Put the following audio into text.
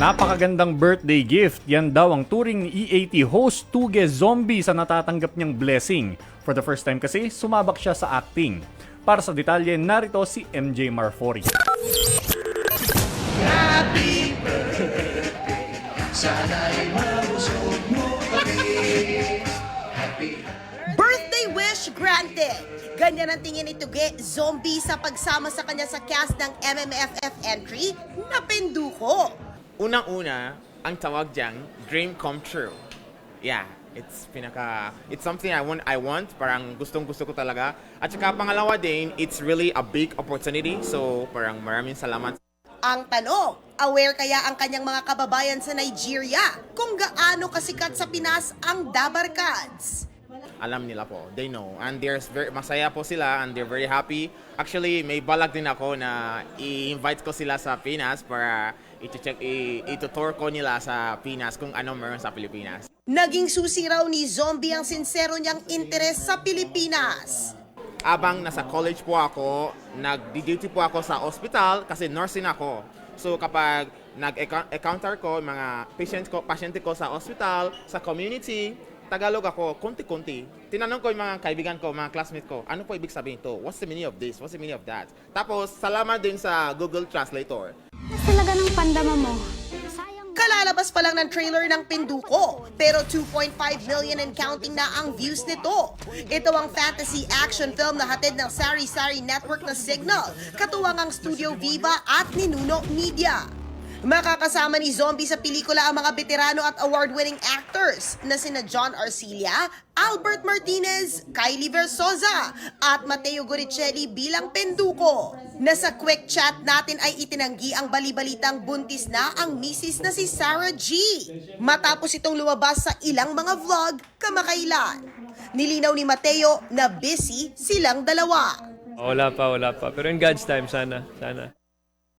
Napakagandang birthday gift. Yan daw ang turing ni EAT host Tuge Zombie sa natatanggap niyang blessing. For the first time kasi, sumabak siya sa acting. Para sa detalye, narito si MJ Marfori. Birthday wish granted! Ganyan ang tingin ni Tuge, zombie sa pagsama sa kanya sa cast ng MMFF entry na Penduko. Unang-una, ang tawag dyan, dream come true. Yeah, it's pinaka it's something I want I want parang gustong-gusto ko talaga. At saka pangalawa din, it's really a big opportunity. So, parang maraming salamat Ang tanong, aware kaya ang kanyang mga kababayan sa Nigeria kung gaano kasikat sa Pinas ang Dabarkads? Alam nila po. They know. And they're very, masaya po sila and they're very happy. Actually, may balag din ako na i-invite ko sila sa Pinas para iti-check, i- itutour ko nila sa Pinas kung ano meron sa Pilipinas. Naging susi raw ni Zombie ang sincero niyang interes sa Pilipinas. Abang nasa college po ako, nag-duty po ako sa hospital kasi nursing ako. So kapag nag-encounter ko mga patient ko, pasyente ko sa hospital, sa community, Tagalog ako, konti-konti. Tinanong ko yung mga kaibigan ko, mga classmates ko, ano po ibig sabihin to? What's the meaning of this? What's the meaning of that? Tapos, salamat din sa Google Translator. Talaga ng pandama mo. Sayang Kalalabas pa lang ng trailer ng Pinduko, pero 2.5 million and counting na ang views nito. Ito ang fantasy action film na hatid ng Sari Sari Network na Signal, katuwang ang Studio Viva at Ninuno Media. Makakasama ni Zombie sa pelikula ang mga veterano at award-winning actors na sina John Arcilia, Albert Martinez, Kylie Versosa at Matteo Goricelli bilang Penduko. Nasa quick chat natin ay itinanggi ang balibalitang buntis na ang misis na si Sarah G. Matapos itong lumabas sa ilang mga vlog kamakailan. Nilinaw ni Mateo na busy silang dalawa. Wala pa, wala pa. Pero in God's time, sana. Sana.